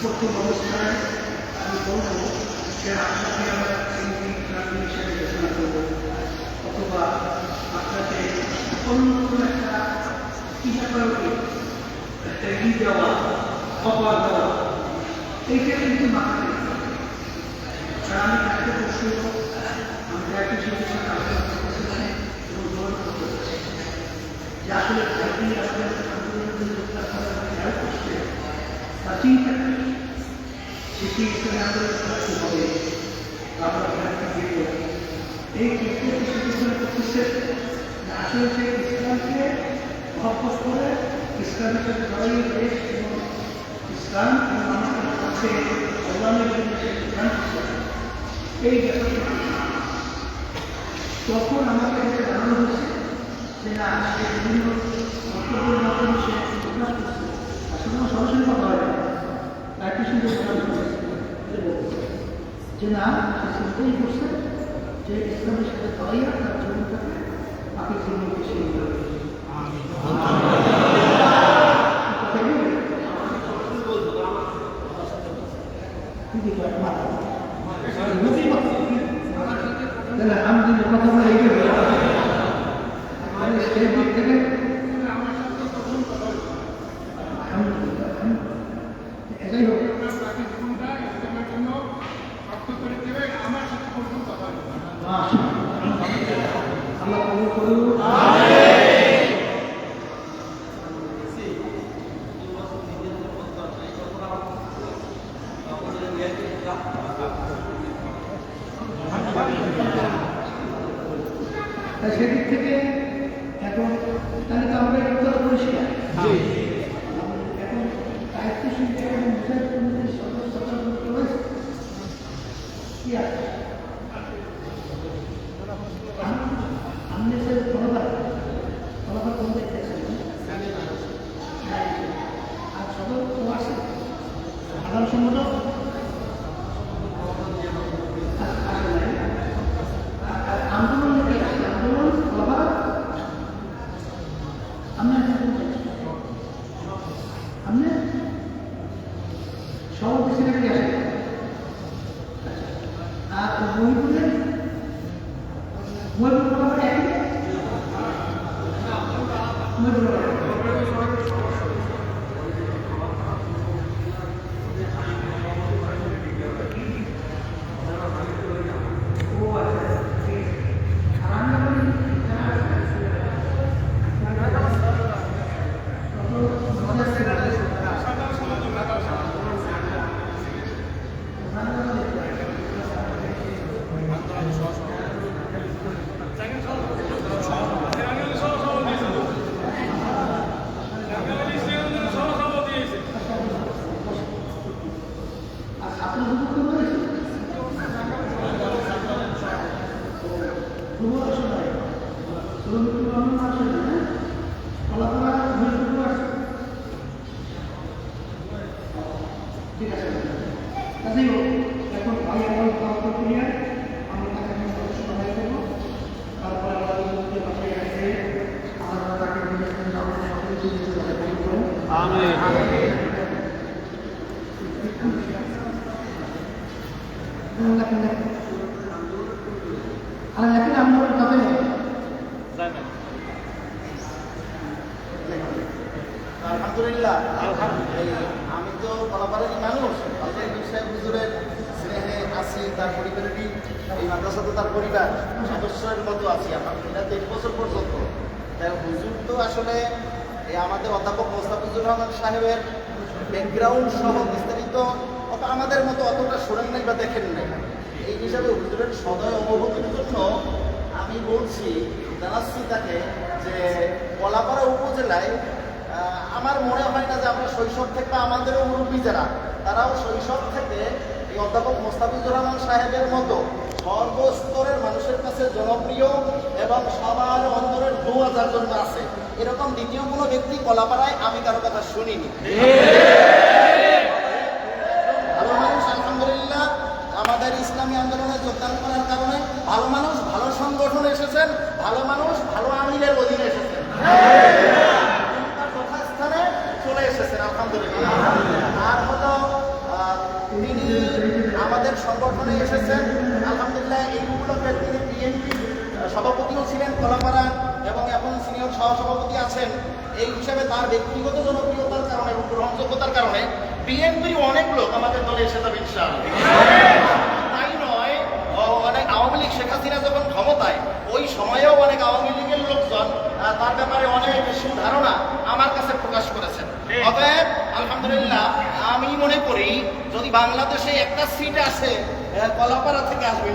প্রথম অবস্থায় যে আপনাকে আমরা অথবা আপনাকে অন্য কোনো একটা কি ব্যাপার একটা ই দেওয়া অপবাদ দেওয়া এইটা কিন্তু মাথা নেই আর আমি তাকে পরশু আমি একই সাথে সাথে আলোচনা করতেছিলাম এবং যোগাযোগ করতেছি যে আসলে ভাইটি আসলে আন্দোলনের যোগদান করার খেয়াল করছে বা চিন্তা করে সেটি এখানে আন্দোলন করতে হবে আমরা ভাইকে দিব এই ক্ষেত্রে সেটি করতেছে যে আসলে যে ইসলামকে মহব্বত করে ইসলামের সাথে লড়াই দেশ এবং ইসলাম আমাদের কাছে সে ব্যাপারটা তখন আমাকে জানানো হয়েছে যে না সে বিভিন্ন বক্তব্যের মাধ্যমে সে প্রকাশ করছে আসলে আমার সরাসরি কথা হয় না একই সঙ্গে প্রকাশ করেছে যে না সে চিন্তাই করছে যে ইসলামের সাথে লড়াইয়া তার জীবনটাকে বাকি জীবনকে সেই আলহামদুলিল্লাহ কথা বলে আমি সেই দিক থেকে এটাই হোক। সেদিক থেকে এখন তাহলে তো আমরা একটা পরিষ্কার এখন দায়িত্বশীল এবং মুজাহিদ কমিটির সদস্য সদস্য রয়েছে কি আছে আপনি যে ফলাফল ফলাফল কোন দেখতেছেন আর সদর তো আছে সাধারণ সংগঠন আসে নাই আন্দোলন কি আছে আন্দোলন ফলাফল আমরা আপনি সভাপতি সেক্রেটারি আসে আর মহিপুরে মহিপুর ফলাফল একই মহিপুর ও আচ্ছা ঠিক আছে। আর আমি বলি আপনার হুজুর তো রয়েছে হুজুর আসে নাই হুজুর তো আমি আসে না ফলাফল হুজুর তো আসে ঠিক আছে কাজেই এখন ভাই আমার প্রাপ্ত ক্রিয়ায় আমি তাকে নিয়ে গবেষণা তারপরে আমরা তাকে আলহামদুলিল্লাহ আমি তো বলাবারের মানুষ সাহেব হুজুরের স্নেহে আছি তার পরিবারেরই এই মাদ্রাসা তার পরিবার সদস্যের মতো আছি আমার তিন বছর পর্যন্ত তাই হুজুর তো আসলে আমাদের অধ্যাপক মোস্তাফিজুর রহমান সাহেবের ব্যাকগ্রাউন্ড সহ বিস্তারিত অত আমাদের মতো অতটা শোনেন নাই বা দেখেন নাই। এই হিসাবে হুজুরের সদয় অনুভূতির জন্য আমি বলছি জানাচ্ছি তাকে যে কলাপাড়া উপজেলায় আমার মনে হয় না যে আমরা শৈশব থেকে আমাদেরও মুরব্বী যারা, তারাও শৈশব থেকে এই অধ্যাপক মোস্তাফিজুর রহমান সাহেবের মতো সর্বস্তরের মানুষের কাছে জনপ্রিয় এবং সবার অন্তরের দোয়া যার জন্য আছে। এরকম দ্বিতীয় কোনো ব্যক্তি কলাপাড়ায় আমি কারও কথা শুনিনি ভালো মানুষ আলহামদুলিল্লাহ আমাদের ইসলামী আন্দোলনে যোগদান করার কারণে ভালো মানুষ, ভালো সংগঠনে এসেছেন, ভালো মানুষ, ভালো আমিরের অধীনে এসেছেন। চলে এসেছেন, আলহামদুলিল্লাহ। আমাদের সংগঠনে এসেছেন। আলহামদুলিল্লাহ, এই উপলক্ষে তিনি বিএনপি সভাপতিও ছিলেন কলাপাড়া এবং এখন সিনিয়র সহসভাপতি আছেন। এই হিসাবে তার ব্যক্তিগত জনপ্রিয়তার কারণে এবং গ্রহণযোগ্যতার কারণে বিএনপির অনেক লোক আমাদের দলে এসে যাবে, ইনশাআল্লাহ। আওয়ামী শেখ হাসিনা যখন ক্ষমতায় ওই সময়েও অনেক আওয়ামী লীগের লোকজন তার ব্যাপারে অনেক ধারণা আমার কাছে প্রকাশ করেছেন। অতএব আলহামদুলিল্লাহ আমি মনে করি যদি বাংলাদেশে একটা সিট আসে কলাপাড়া থেকে আসবে